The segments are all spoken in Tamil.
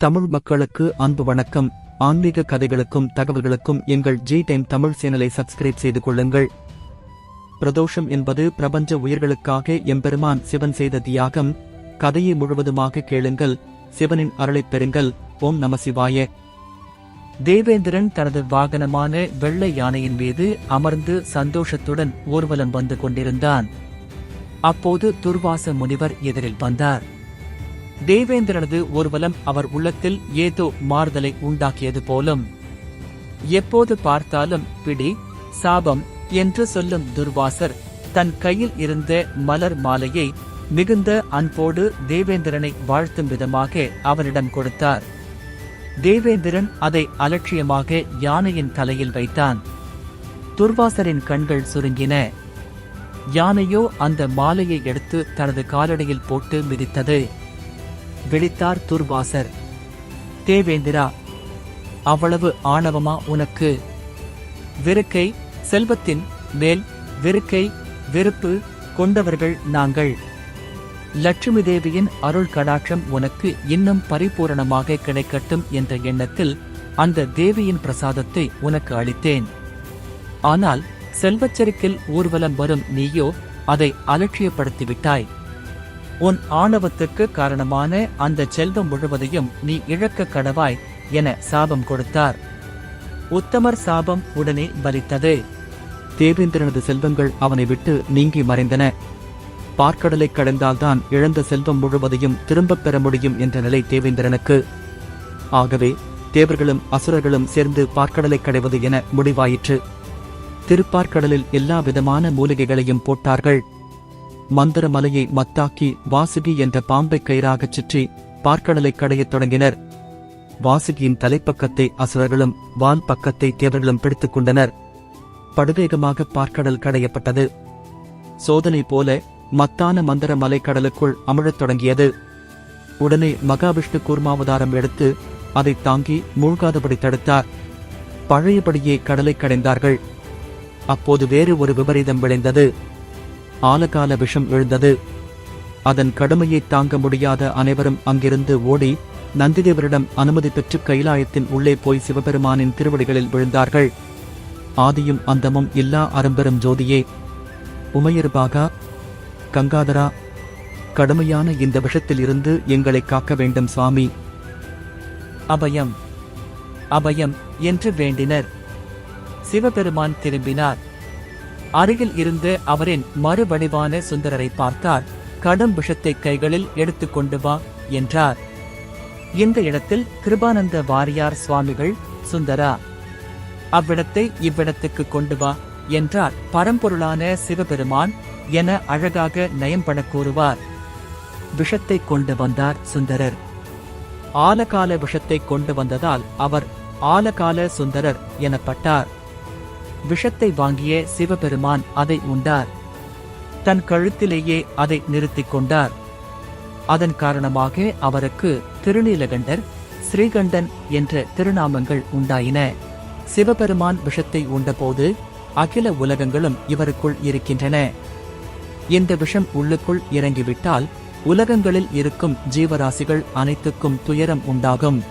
தமிழ் மக்களுக்கு அன்பு வணக்கம். ஆன்மீக கதைகளுக்கும் தகவல்களுக்கும் எங்கள் ஜி டைம் தமிழ் சேனலை சப்ஸ்கிரைப் செய்து கொள்ளுங்கள். பிரதோஷம் என்பது பிரபஞ்ச உயிர்களுக்காக எம்பெருமான் சிவன் செய்த தியாகம். கதையை முழுவதுமாக கேளுங்கள். சிவனின் அருளைப் பெறுங்கள். ஓம் நம சிவாய. தேவேந்திரன் தனது வாகனமான வெள்ளை யானையின் மீது அமர்ந்து சந்தோஷத்துடன் ஊர்வலம் வந்து கொண்டிருந்தான். அப்போது துர்வாச முனிவர் எதிரில் வந்தார். தேவேந்திரனது ஊர்வலம் அவர் உள்ளத்தில் ஏதோ மாறுதலை உண்டாக்கியது போலும். எப்போது பார்த்தாலும் பிடி சாபம் என்று சொல்லும் துர்வாசர் தன் கையில் இருந்த மலர் மாலையை மிகுந்த அன்போடு தேவேந்திரனை வாழ்த்தும் விதமாக அவனிடம் கொடுத்தார். தேவேந்திரன் அதை அலட்சியமாக யானையின் தலையில் வைத்தான். துர்வாசரின் கண்கள் சுருங்கின. யானையோ அந்த மாலையை எடுத்து தனது காலடியில் போட்டு மிதித்தது. விழித்தார் துர்வாசர். தேவேந்திரா அவ்வளவு ஆணவமா உனக்கு? வெறுக்கை செல்வத்தின் மேல் வெறுக்கை வெறுப்பு கொண்டவர்கள் நாங்கள். லட்சுமி தேவியின் அருள் கடாட்சம் உனக்கு இன்னும் பரிபூரணமாக கிடைக்கட்டும் என்ற எண்ணத்தில் அந்த தேவியின் பிரசாதத்தை உனக்கு அளித்தேன். ஆனால் செல்வச்செருக்கில் ஊர்வலம் வரும் நீயோ அதை அலட்சியப்படுத்திவிட்டாய். உன் ஆணவத்துக்கு காரணமான அந்த செல்வம் முழுவதையும் நீ இழக்க கடவாய் என சாபம் கொடுத்தார். உத்தமர் சாபம் உடனே பலித்தது. தேவேந்திரனது செல்வங்கள் அவனை விட்டு நீங்கி மறைந்தன. பார்க்கடலை கடந்தால்தான் இழந்த செல்வம் முழுவதையும் திரும்பப் பெற முடியும் என்ற நிலை தேவேந்திரனுக்கு. ஆகவே தேவர்களும் அசுரர்களும் சேர்ந்து பார்க்கடலை கடைவது என முடிவாயிற்று. திருப்பார்க்கடலில் எல்லா விதமான மூலிகைகளையும் போட்டார்கள். மந்திரமலையை மத்தாக்கி வாசுகி என்ற பாம்பை கயிறாகச் சுற்றி பார்க்கடலை கடையத் தொடங்கினர். வாசுகியின் தலைப்பக்கத்தை அசுரர்களும் வால் பக்கத்தை தேவர்களும் பிடித்துக் கொண்டனர். படுவேகமாக பார்க்கடல் கடையப்பட்டது. சோதனை போல மத்தான மந்திர மலை கடலுக்குள் அமிழத் தொடங்கியது. உடனே மகாவிஷ்ணு கூர்மாவதாரம் எடுத்து அதை தாங்கி மூழ்காதபடி தடுத்தார். பழையபடியே கடலை கடைந்தார்கள். அப்போது வேறு ஒரு விபரீதம் விளைந்தது. ஆலகால விஷம் எழுந்தது அதன் கடுமையை தாங்க முடியாத அனைவரும் அங்கிருந்து ஓடி நந்திதேவரிடம் அனுமதி பெற்று கைலாயத்தின் உள்ளே போய் சிவபெருமானின் திருவடிகளில் விழுந்தார்கள். ஆதியும் அந்தமும் இல்லா அரும்பெரும் ஜோதியே உமையர்பாகா கங்காதரா கடுமையான இந்த விஷத்தில் இருந்து எங்களை காக்க வேண்டும் சுவாமி. அபயம் அபயம் என்று வேண்டினர். சிவபெருமான் திரும்பினார். அருகில் இருந்து அவரின் மறுவடிவான சுந்தரரை பார்த்தார். கடும் விஷத்தை கைகளில் எடுத்துக்கொண்டு வா என்றார். இந்த இடத்தில் கிருபானந்த வாரியார் சுவாமிகள் சுந்தரா அவ்விடத்தை இவ்விடத்துக்கு கொண்டு வா என்றார். பரம்பொருளான சிவபெருமான் என அழகாக நயம்பட கூறுவார். விஷத்தை கொண்டு வந்தார் சுந்தரர். ஆலகால விஷத்தை கொண்டு வந்ததால் அவர் ஆலகால சுந்தரர் எனப்பட்டார். விஷத்தை வாங்கிய சிவபெருமான் அதை உண்டார். தன் கழுத்திலேயே அதை நிறுத்திக் கொண்டார். அதன் காரணமாக அவருக்கு திருநீலகண்டர் ஸ்ரீகண்டன் என்ற திருநாமங்கள் உண்டாயின. சிவபெருமான் விஷத்தை உண்டபோது அகில உலகங்களும் இவருக்குள் இருக்கின்றன. இந்த விஷம் உள்ளுக்குள் இறங்கிவிட்டால் உலகங்களில் இருக்கும் ஜீவராசிகள் அனைத்துக்கும் துயரம் உண்டாகும்.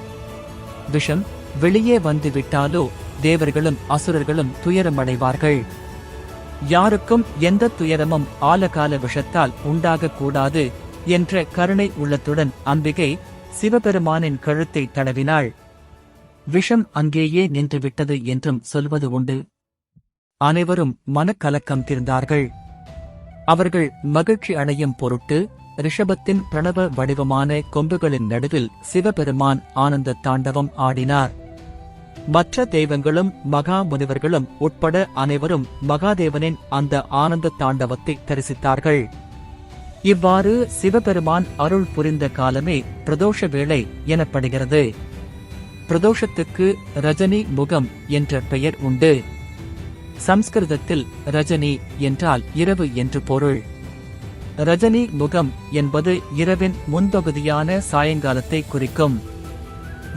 விஷம் வெளியே வந்து விட்டாலோ தேவர்களும் அசுரர்களும் துயரமடைவார்கள். யாருக்கும் எந்த துயரமும் ஆலகால விஷத்தால் உண்டாகக்கூடாது என்ற கருணை உள்ளத்துடன் அம்பிகை சிவபெருமானின் கழுத்தை தடவினாள். விஷம் அங்கேயே நின்றுவிட்டது என்றும் சொல்வது உண்டு. அனைவரும் மனக்கலக்கம் திருந்தார்கள். அவர்கள் மகிழ்ச்சி அடையும் பொருட்டு ரிஷபத்தின் பிரணவ வடிவமான கொம்புகளின் நடுவில் சிவபெருமான் ஆனந்த தாண்டவம் ஆடினார். மற்ற தெய்வங்களும் மகா முனிவர்களும் உட்பட அனைவரும் மகாதேவனின் அந்த ஆனந்த தாண்டவத்தை தரிசித்தார்கள். இவ்வாறு சிவபெருமான் அருள் புரிந்த காலமே பிரதோஷ வேளை எனப்படுகிறது. பிரதோஷத்துக்கு ரஜினி முகம் என்ற பெயர் உண்டு. சம்ஸ்கிருதத்தில் ரஜினி என்றால் இரவு என்று பொருள். ரஜினி முகம் என்பது இரவின் முன்பகுதியான சாயங்காலத்தை குறிக்கும்.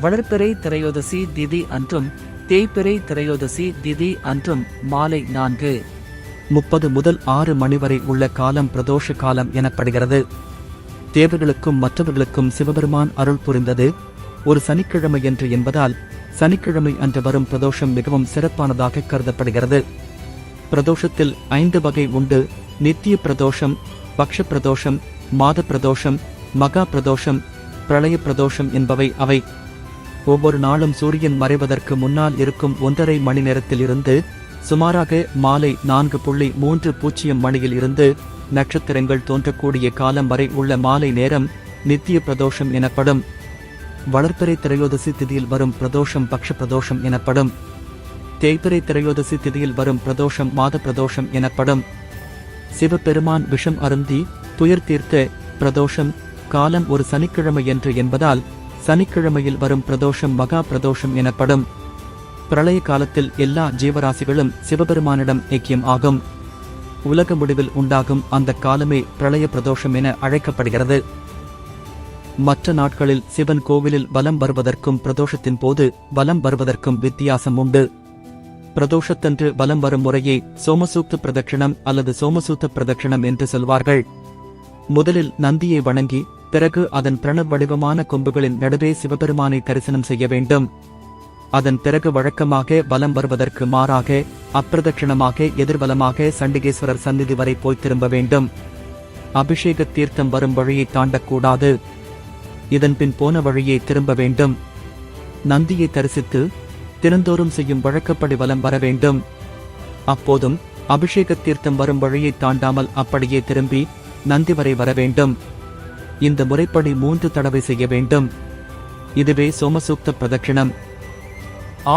வளர்ப்பிறை திரையோதசி திதி அன்றும் தேய்பிறை திரையோதசி திதி அன்றும் மாலை நான்கு. முப்பது முதல் ஆறு மணி வரை உள்ள காலம் பிரதோஷ காலம் எனப்படுகிறது. தேவர்களுக்கும் மற்றவர்களுக்கும் சிவபெருமான் அருள் புரிந்தது. ஒரு சனிக்கிழமை என்று என்பதால் சனிக்கிழமை அன்று வரும் பிரதோஷம் மிகவும் சிறப்பானதாக கருதப்படுகிறது. பிரதோஷத்தில் ஐந்து வகை உண்டு. நித்திய பிரதோஷம் பக்ஷ பிரதோஷம் மாத பிரதோஷம் மகா பிரதோஷம் பிரளய பிரதோஷம் என்பவை அவை. ஒவ்வொரு நாளும் சூரியன் மறைவதற்கு முன்னால் இருக்கும் ஒன்றரை மணி நேரத்திலிருந்து சுமாராக மாலை நான்கு புள்ளி மூன்று பூஜ்ஜியம் மணியில் இருந்து நட்சத்திரங்கள் தோன்றக்கூடிய காலம் வரை உள்ள மாலை நேரம் நித்திய பிரதோஷம் எனப்படும். வளர்ப்பிறை திரையோதசி திதியில் வரும் பிரதோஷம் பக்ஷ பிரதோஷம் எனப்படும். தேய்பிறை திரையோதசி திதியில் வரும் பிரதோஷம் மாத பிரதோஷம் எனப்படும். சிவபெருமான் விஷம் அருந்தி துயர் தீர்த்த பிரதோஷம் காலம் ஒரு சனிக்கிழமை என்று என்பதால் சனிக்கிழமையில் வரும் பிரதோஷம் மகா பிரதோஷம் எனப்படும் பிரளய காலத்தில் எல்லா ஜீவராசிகளும் சிவபெருமானிடம் ஐக்கியம் ஆகும். உலக முடிவில் உண்டாகும் அந்த காலமே பிரளய பிரதோஷம் என அழைக்கப்படுகிறது. மற்ற நாட்களில் சிவன் கோவிலில் வலம் வருவதற்கும் பிரதோஷத்தின் போது வலம் வருவதற்கும் வித்தியாசம் உண்டு. பிரதோஷத்தன்று வலம் வரும் முறையே சோமசூக்த பிரதட்சிணம் அல்லது சோமசூத்த பிரதட்சிணம் என்று சொல்வார்கள். முதலில் நந்தியை வணங்கி பிறகு அதன் பிரணவ் வடிவமான கொம்புகளின் நடுவே சிவபெருமானை தரிசனம் செய்ய வேண்டும். அதன் பிறகு வழக்கமாக வலம் வருவதற்கு மாறாக அப்பிரதட்சிணமாக எதிர்வலமாக சண்டிகேஸ்வரர் சந்நிதி வரை போய் திரும்ப வேண்டும். அபிஷேக தீர்த்தம் வரும் வழியை தாண்டக்கூடாது. இதன்பின் போன வழியை திரும்ப வேண்டும். நந்தியை தரிசித்து தினந்தோறும் செய்யும் வழக்கப்படி வலம் வர வேண்டும். அப்போதும் அபிஷேக தீர்த்தம் வரும் வழியை தாண்டாமல் அப்படியே திரும்பி நந்தி வரை வர வேண்டும். இந்த முறைப்படி மூன்று தடவை செய்ய வேண்டும். இதுவே சோமசூக்த பிரதட்சிணம்.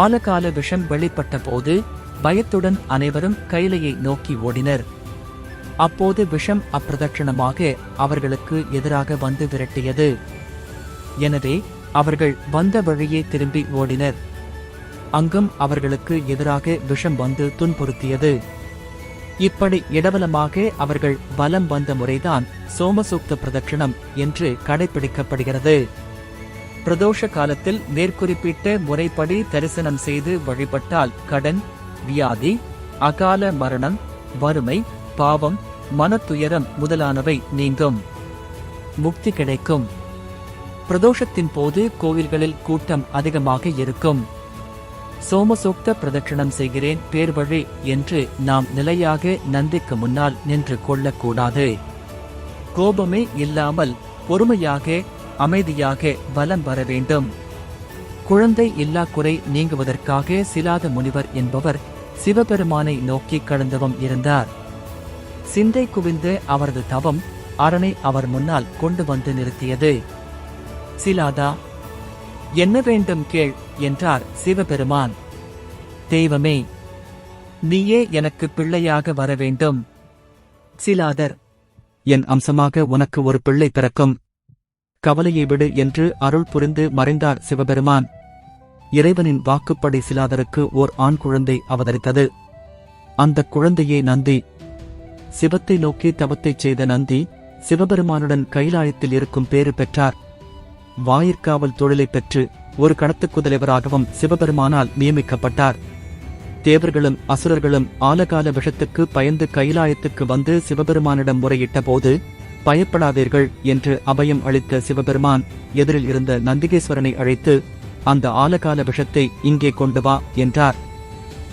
ஆலகால விஷம் வெளிப்பட்ட போது பயத்துடன் அனைவரும் கைலையை நோக்கி ஓடினர். அப்போது விஷம் அப்பிரதட்சணமாக அவர்களுக்கு எதிராக வந்து விரட்டியது. எனவே அவர்கள் வந்த வழியே திரும்பி ஓடினர். அங்கும் அவர்களுக்கு எதிராக விஷம் வந்து துன்புறுத்தியது. இப்படி இடவலமாக அவர்கள் வலம் வந்த முறைதான் சோமசூக்த பிரதட்சிணம் என்று கடைபிடிக்கப்படுகிறது பிரதோஷ காலத்தில் மேற்குறிப்பிட்ட முறைப்படி தரிசனம் செய்து வழிபட்டால் கடன் வியாதி அகால மரணம் வறுமை பாவம் மனத்துயரம் முதலானவை நீங்கும். முக்தி கிடைக்கும். பிரதோஷத்தின் போது கோவில்களில் கூட்டம் அதிகமாக இருக்கும். சோமசூக்த பிரதட்சணம் செய்கிறேன் பேர்வழி என்று நாம் நிலையாக நந்திக்கு முன்னால் நின்று கொள்ளக்கூடாது. கோபமே இல்லாமல் பொறுமையாக அமைதியாக வலம் வர வேண்டும். குழந்தை இல்லா குறை நீங்குவதற்காக சிலாத முனிவர் என்பவர் சிவபெருமானை நோக்கி கடந்தவம் இருந்தார். சிந்தை குவிந்து அவரது தவம் அரணை அவர் முன்னால் கொண்டு வந்து நிறுத்தியது. சிலாதா என்ன வேண்டும் கேள் என்றார் சிவபெருமான். தெய்வமே நீயே எனக்கு பிள்ளையாக வர வேண்டும். சிலாதர் என் அம்சமாக உனக்கு ஒரு பிள்ளை பிறக்கும். கவலையை விடு என்று அருள் புரிந்து மறைந்தார் சிவபெருமான். இறைவனின் வாக்குப்படை சிலாதருக்கு ஓர் ஆண் குழந்தை அவதரித்தது. அந்த குழந்தையே நந்தி. சிவத்தை நோக்கி தவத்தைச் செய்த நந்தி சிவபெருமானுடன் கைலாயத்தில் இருக்கும் பேறு பெற்றார். வாயிற்காவல் தொழிலை பெற்று ஒரு கடத்துக்கு தலைவராகவும் சிவபெருமானால் நியமிக்கப்பட்டார். தேவர்களும் அசுரர்களும் ஆலகால விஷத்துக்கு பயந்து கைலாயத்துக்கு வந்து சிவபெருமானிடம் முறையிட்ட போது பயப்படாதீர்கள் என்று அபயம் அளித்த சிவபெருமான் எதிரில் இருந்த நந்திகேஸ்வரனை அழைத்து அந்த ஆலகால விஷத்தை இங்கே கொண்டு வா என்றார்.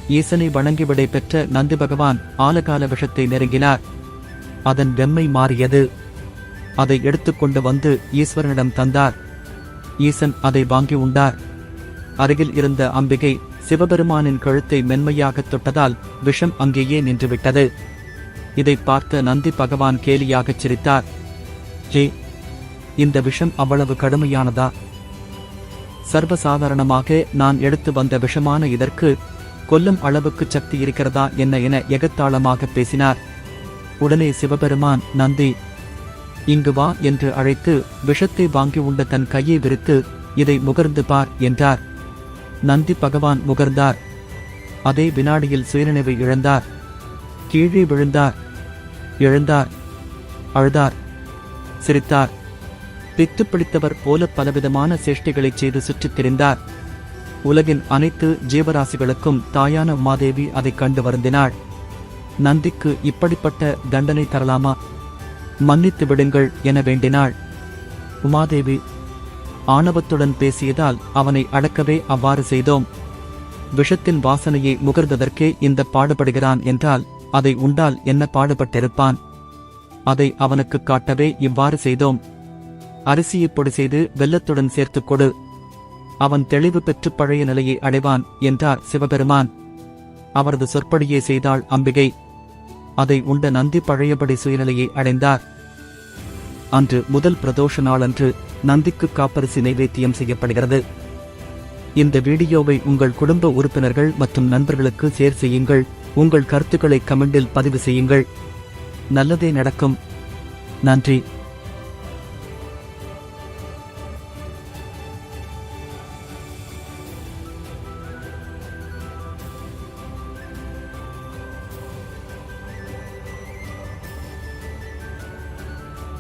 ஈசனை வணங்கி விடை பெற்ற நந்தி பகவான் ஆலகால விஷத்தை நெருங்கினார். அதன் வெம்மை மாறியது. அதை எடுத்துக்கொண்டு வந்து ஈஸ்வரனிடம் தந்தார். ஈசன் அதை வாங்கி உண்டார். அருகில் இருந்த அம்பிகை சிவபெருமானின் கழுத்தை மென்மையாகத் தொட்டதால் விஷம் அங்கேயே நின்றுவிட்டது. இதை பார்த்த நந்தி பகவான் கேலியாகச் சிரித்தார். ஜே இந்த விஷம் அவ்வளவு கடுமையானதா? சர்வசாதாரணமாக நான் எடுத்து வந்த விஷமான இதற்கு கொல்லும் அளவுக்கு சக்தி இருக்கிறதா என்ன என எகத்தாளமாக பேசினார். உடனே சிவபெருமான் நந்தி இங்கு வா என்று அழைத்து விஷத்தை வாங்கி உண்ட தன் கையை விரித்து இதை முகர்ந்து பார் என்றார். நந்தி பகவான் முகர்ந்தார். அதே வினாடியில் சுயநினைவை இழந்தார். கீழே விழுந்தார். எழுந்தார். அழுதார். சிரித்தார். பித்து பிடித்தவர் போல பலவிதமான சேஷ்டிகளைச் செய்து சுற்றித் திரிந்தார். உலகின் அனைத்து ஜீவராசிகளுக்கும் தாயான உமாதேவி அதைக் கண்டு வருந்தினாள். நந்திக்கு இப்படிப்பட்ட தண்டனை தரலாமா? மன்னித்து விடுங்கள் என வேண்டினாள். உமாதேவி ஆணவத்துடன் பேசியதால் அவனை அடக்கவே அவ்வாறு செய்தோம். விஷத்தின் வாசனையை முகர்ந்ததற்கே இந்த பாடுபடுகிறான் என்றால் அதை உண்டால் என்ன பாடுபட்டிருப்பான்? அதை அவனுக்கு காட்டவே இவ்வாறு செய்தோம். அரிசியை பொடி செய்து வெள்ளத்துடன் சேர்த்துக் கொடு. அவன் தெளிவு பெற்று பழைய நிலையை அடைவான் என்றார் சிவபெருமான். அவரது சொற்படியே செய்தாள் அம்பிகை. அதை உண்ட நந்தி பழையபடி சுயநிலையை அடைந்தார். அன்று முதல் பிரதோஷ நாளன்று நந்திக்கு காப்பரிசி நைவேத்தியம் செய்யப்படுகிறது. இந்த வீடியோவை உங்கள் குடும்ப உறுப்பினர்கள் மற்றும் நண்பர்களுக்கு ஷேர் செய்யுங்கள். உங்கள் கருத்துக்களை கமெண்டில் பதிவு செய்யுங்கள். நல்லதே நடக்கும். நன்றி.